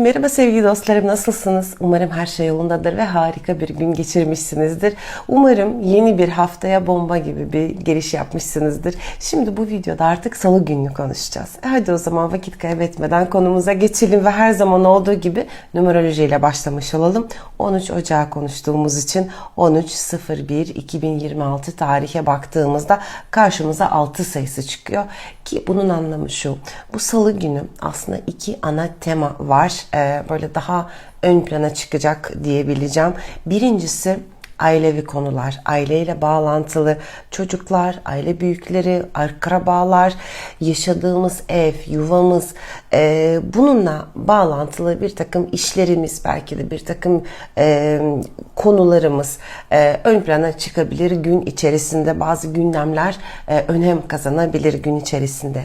Merhaba sevgili dostlarım nasılsınız? Umarım her şey yolundadır ve harika bir gün geçirmişsinizdir. Umarım yeni bir haftaya bomba gibi bir giriş yapmışsınızdır. Şimdi bu videoda artık salı gününü konuşacağız. E hadi o zaman vakit kaybetmeden konumuza geçelim ve her zaman olduğu gibi numeroloji ile başlamış olalım. 13 Ocağı konuştuğumuz için 13.01.2026 tarihe baktığımızda karşımıza 6 sayısı çıkıyor. Ki bunun anlamı şu. Bu salı günü aslında iki ana tema var. Ee, böyle daha ön plana çıkacak diyebileceğim. Birincisi ailevi konular, aileyle bağlantılı çocuklar, aile büyükleri, akrabalar, yaşadığımız ev, yuvamız, e, bununla bağlantılı bir takım işlerimiz, belki de bir takım e, konularımız e, ön plana çıkabilir gün içerisinde. Bazı gündemler e, önem kazanabilir gün içerisinde.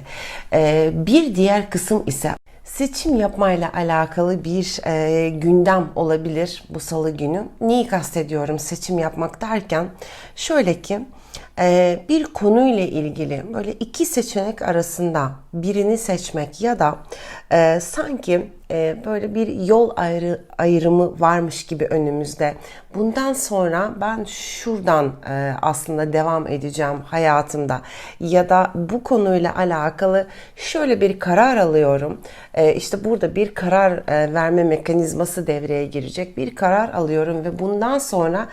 E, bir diğer kısım ise seçim yapmayla alakalı bir e, gündem olabilir bu salı günü. Neyi kastediyorum seçim yapmak derken? Şöyle ki bir konuyla ilgili böyle iki seçenek arasında birini seçmek ya da e, sanki e, böyle bir yol ayrı, ayrımı varmış gibi önümüzde. Bundan sonra ben şuradan e, aslında devam edeceğim hayatımda ya da bu konuyla alakalı şöyle bir karar alıyorum. İşte burada bir karar verme mekanizması devreye girecek. Bir karar alıyorum ve bundan sonra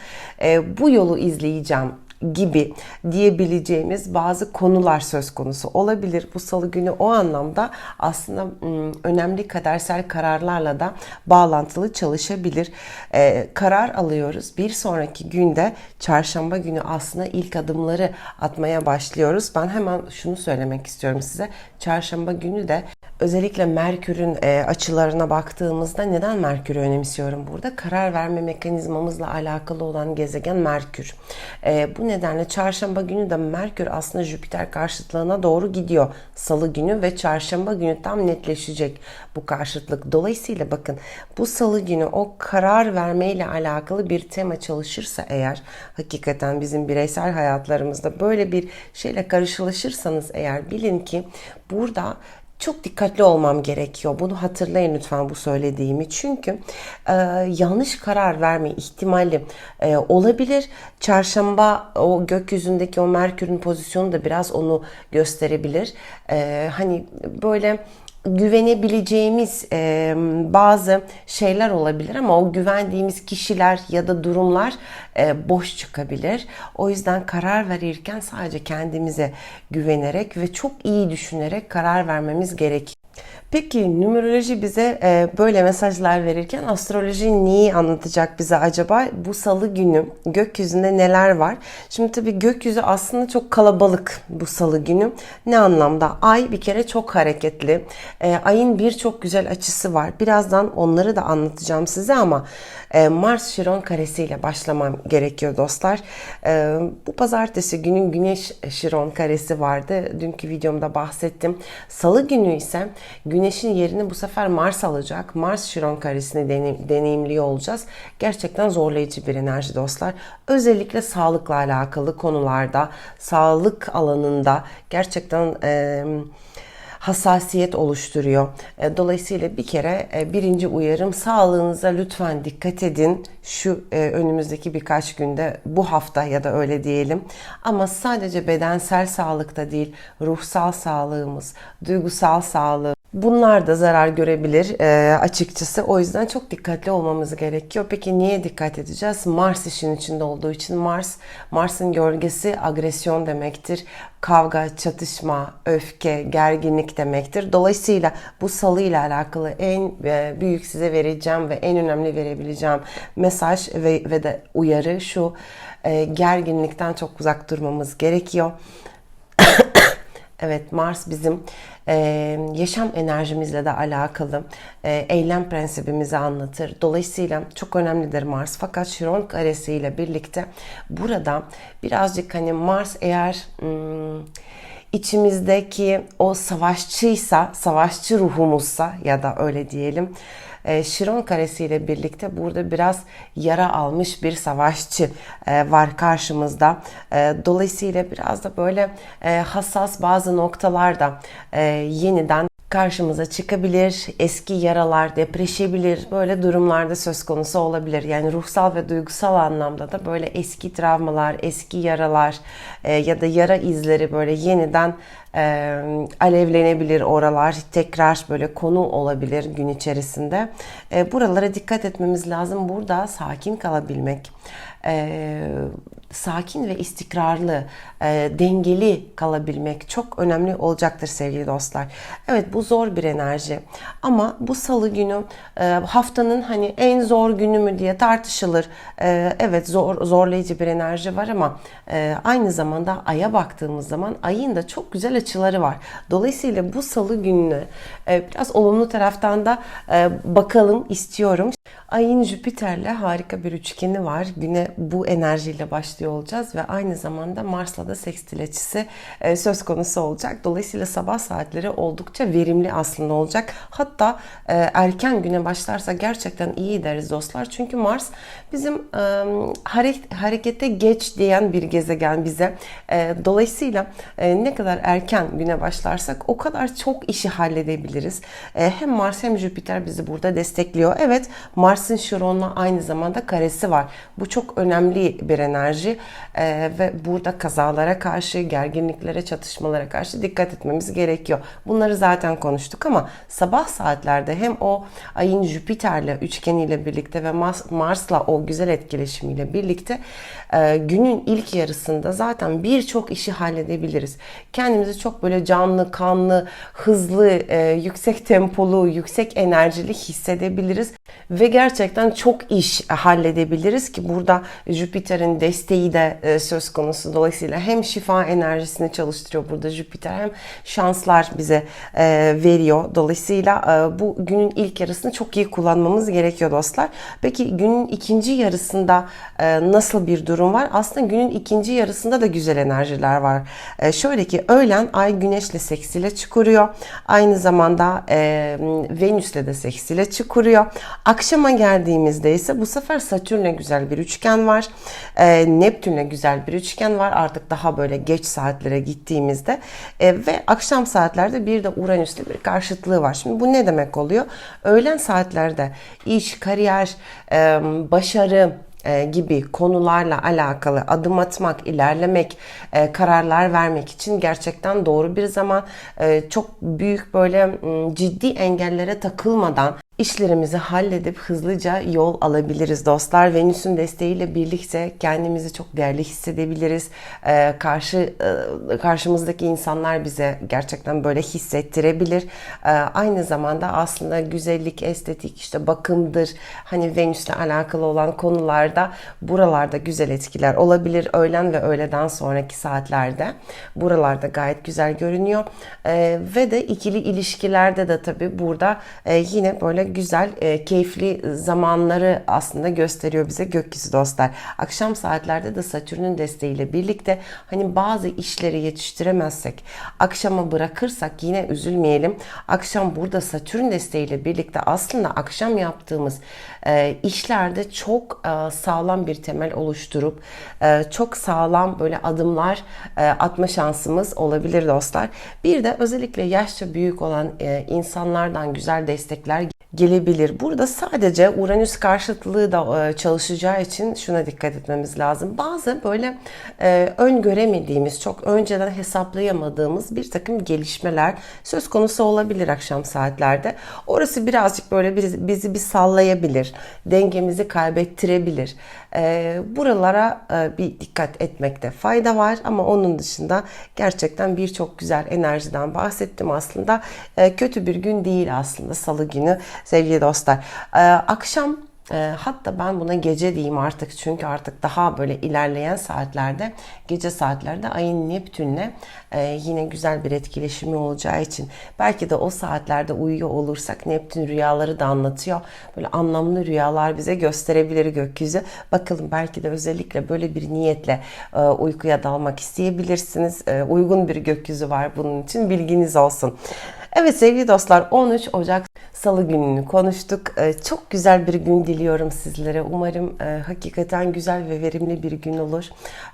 bu yolu izleyeceğim gibi diyebileceğimiz bazı konular söz konusu olabilir. Bu salı günü o anlamda aslında önemli kadersel kararlarla da bağlantılı çalışabilir. Ee, karar alıyoruz. Bir sonraki günde çarşamba günü aslında ilk adımları atmaya başlıyoruz. Ben hemen şunu söylemek istiyorum size. Çarşamba günü de özellikle Merkür'ün e, açılarına baktığımızda neden Merkür'ü önemsiyorum burada? Karar verme mekanizmamızla alakalı olan gezegen Merkür. E, bu nedenle çarşamba günü de Merkür aslında Jüpiter karşıtlığına doğru gidiyor. Salı günü ve çarşamba günü tam netleşecek bu karşıtlık. Dolayısıyla bakın bu salı günü o karar vermeyle alakalı bir tema çalışırsa eğer hakikaten bizim bireysel hayatlarımızda böyle bir şeyle karşılaşırsanız eğer bilin ki burada çok dikkatli olmam gerekiyor. Bunu hatırlayın lütfen bu söylediğimi. Çünkü e, yanlış karar verme ihtimali e, olabilir. Çarşamba o gökyüzündeki o Merkür'ün pozisyonu da biraz onu gösterebilir. E, hani böyle güvenebileceğimiz e, bazı şeyler olabilir ama o güvendiğimiz kişiler ya da durumlar e, boş çıkabilir. O yüzden karar verirken sadece kendimize güvenerek ve çok iyi düşünerek karar vermemiz gerekiyor. Peki numeroloji bize e, böyle mesajlar verirken astroloji neyi anlatacak bize acaba? Bu salı günü gökyüzünde neler var? Şimdi tabii gökyüzü aslında çok kalabalık bu salı günü. Ne anlamda? Ay bir kere çok hareketli. E, ayın birçok güzel açısı var. Birazdan onları da anlatacağım size ama e, Mars Şiron karesiyle başlamam gerekiyor dostlar. E, bu pazartesi günün Güneş Şiron karesi vardı. Dünkü videomda bahsettim. Salı günü ise Güneş'in yerini bu sefer Mars alacak. Mars Şiron karesini deneyim, deneyimliyor olacağız. Gerçekten zorlayıcı bir enerji dostlar. Özellikle sağlıkla alakalı konularda, sağlık alanında gerçekten... E, hassasiyet oluşturuyor. E, dolayısıyla bir kere e, birinci uyarım sağlığınıza lütfen dikkat edin. Şu e, önümüzdeki birkaç günde bu hafta ya da öyle diyelim. Ama sadece bedensel sağlıkta değil, ruhsal sağlığımız, duygusal sağlığı Bunlar da zarar görebilir e, açıkçası. O yüzden çok dikkatli olmamız gerekiyor. Peki niye dikkat edeceğiz? Mars işin içinde olduğu için Mars, Mars'ın gölgesi agresyon demektir. Kavga, çatışma, öfke, gerginlik demektir. Dolayısıyla bu salı ile alakalı en e, büyük size vereceğim ve en önemli verebileceğim mesaj ve, ve de uyarı şu. E, gerginlikten çok uzak durmamız gerekiyor. Evet Mars bizim e, yaşam enerjimizle de alakalı e, eylem prensibimizi anlatır. Dolayısıyla çok önemlidir Mars. Fakat Şiron karesi ile birlikte burada birazcık hani Mars eğer hmm, içimizdeki o savaşçıysa, savaşçı ruhumuzsa ya da öyle diyelim e, Şiron karesiyle birlikte burada biraz yara almış bir savaşçı e, var karşımızda. E, dolayısıyla biraz da böyle e, hassas bazı noktalarda e, yeniden karşımıza çıkabilir. Eski yaralar depreşebilir. Böyle durumlarda söz konusu olabilir. Yani ruhsal ve duygusal anlamda da böyle eski travmalar, eski yaralar e, ya da yara izleri böyle yeniden e, alevlenebilir oralar. Tekrar böyle konu olabilir gün içerisinde. E, buralara dikkat etmemiz lazım. Burada sakin kalabilmek e, sakin ve istikrarlı, e, dengeli kalabilmek çok önemli olacaktır sevgili dostlar. Evet bu zor bir enerji ama bu salı günü e, haftanın hani en zor günü mü diye tartışılır. E, evet zor zorlayıcı bir enerji var ama e, aynı zamanda aya baktığımız zaman ayın da çok güzel açıları var. Dolayısıyla bu salı gününe e, biraz olumlu taraftan da e, bakalım istiyorum. Ayın Jüpiter'le harika bir üçgeni var. Güne bu enerjiyle başlıyor olacağız ve aynı zamanda Mars'la da sekstil açısı e, söz konusu olacak. Dolayısıyla sabah saatleri oldukça verimli aslında olacak. Hatta erken güne başlarsa gerçekten iyi deriz dostlar. Çünkü Mars bizim harekete geç diyen bir gezegen bize. Dolayısıyla ne kadar erken güne başlarsak o kadar çok işi halledebiliriz. Hem Mars hem Jüpiter bizi burada destekliyor. Evet Mars'ın Şiron'la aynı zamanda karesi var. Bu çok önemli bir enerji ee, ve burada kazalara karşı, gerginliklere, çatışmalara karşı dikkat etmemiz gerekiyor. Bunları zaten konuştuk ama sabah saatlerde hem o ayın Jüpiter'le üçgeniyle birlikte ve Mars'la o güzel etkileşimiyle birlikte e, günün ilk yarısında zaten birçok işi halledebiliriz. Kendimizi çok böyle canlı, kanlı, hızlı, e, yüksek tempolu, yüksek enerjili hissedebiliriz ve gerçekten çok iş halledebiliriz ki burada Jüpiter'in desteği de e, söz konusu. Dolayısıyla hem şifa enerjisini çalıştırıyor burada Jüpiter hem şanslar bize e, veriyor. Dolayısıyla e, bu günün ilk yarısını çok iyi kullanmamız gerekiyor dostlar. Peki günün ikinci yarısında nasıl bir durum var? Aslında günün ikinci yarısında da güzel enerjiler var. Şöyle ki öğlen ay güneşle seksile çıkıyor. Aynı zamanda Venüs'le de seksile çıkıyor. Akşama geldiğimizde ise bu sefer Satürn'le güzel bir üçgen var. E, Neptün'le güzel bir üçgen var. Artık daha böyle geç saatlere gittiğimizde e, ve akşam saatlerde bir de Uranüs'le bir karşıtlığı var. Şimdi bu ne demek oluyor? Öğlen saatlerde iş, kariyer, e, başarı, e, gibi konularla alakalı adım atmak, ilerlemek, e, kararlar vermek için gerçekten doğru bir zaman. E, çok büyük böyle ciddi engellere takılmadan işlerimizi halledip hızlıca yol alabiliriz dostlar. Venüs'ün desteğiyle birlikte kendimizi çok değerli hissedebiliriz. Ee, karşı e, karşımızdaki insanlar bize gerçekten böyle hissettirebilir. Ee, aynı zamanda aslında güzellik, estetik, işte bakımdır. Hani Venüs'le alakalı olan konularda buralarda güzel etkiler olabilir. Öğlen ve öğleden sonraki saatlerde buralarda gayet güzel görünüyor. Ee, ve de ikili ilişkilerde de tabii burada e, yine böyle güzel, e, keyifli zamanları aslında gösteriyor bize gökyüzü dostlar. Akşam saatlerde de Satürn'ün desteğiyle birlikte hani bazı işleri yetiştiremezsek, akşama bırakırsak yine üzülmeyelim. Akşam burada Satürn desteğiyle birlikte aslında akşam yaptığımız e, işlerde çok e, sağlam bir temel oluşturup e, çok sağlam böyle adımlar e, atma şansımız olabilir dostlar. Bir de özellikle yaşça büyük olan e, insanlardan güzel destekler gelebilir. Burada sadece Uranüs karşıtlığı da e, çalışacağı için şuna dikkat etmemiz lazım. Bazı böyle e, öngöremediğimiz, çok önceden hesaplayamadığımız bir takım gelişmeler söz konusu olabilir akşam saatlerde. Orası birazcık böyle bizi, bir sallayabilir, dengemizi kaybettirebilir. E, buralara bir dikkat etmekte fayda var ama onun dışında gerçekten birçok güzel enerjiden bahsettim aslında. Kötü bir gün değil aslında salı günü sevgili dostlar. Ee, akşam e, hatta ben buna gece diyeyim artık çünkü artık daha böyle ilerleyen saatlerde gece saatlerde ayın Neptün'le e, yine güzel bir etkileşimi olacağı için belki de o saatlerde uyuyor olursak Neptün rüyaları da anlatıyor. Böyle anlamlı rüyalar bize gösterebilir gökyüzü. Bakalım belki de özellikle böyle bir niyetle e, uykuya dalmak isteyebilirsiniz. E, uygun bir gökyüzü var bunun için bilginiz olsun. Evet sevgili dostlar 13 Ocak Salı gününü konuştuk. Ee, Çok güzel bir gün diliyorum sizlere. Umarım e, hakikaten güzel ve verimli bir gün olur.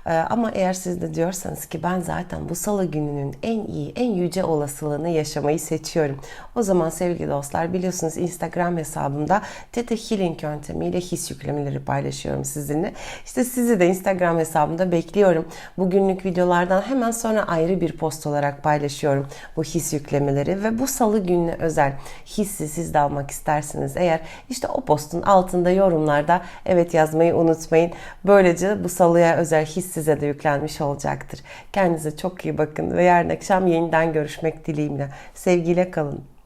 Ee, Ama eğer siz de diyorsanız ki ben zaten bu Salı gününün en iyi, en yüce olasılığını yaşamayı seçiyorum. O zaman sevgili dostlar biliyorsunuz Instagram hesabımda Teta Healing yöntemiyle his yüklemeleri paylaşıyorum sizinle. İşte sizi de Instagram hesabımda bekliyorum. Bugünlük videolardan hemen sonra ayrı bir post olarak paylaşıyorum bu his yüklemeleri ve bu salı gününe özel hissi siz de almak isterseniz eğer işte o postun altında yorumlarda evet yazmayı unutmayın. Böylece bu salıya özel his size de yüklenmiş olacaktır. Kendinize çok iyi bakın ve yarın akşam yeniden görüşmek dileğiyle. Sevgiyle kalın.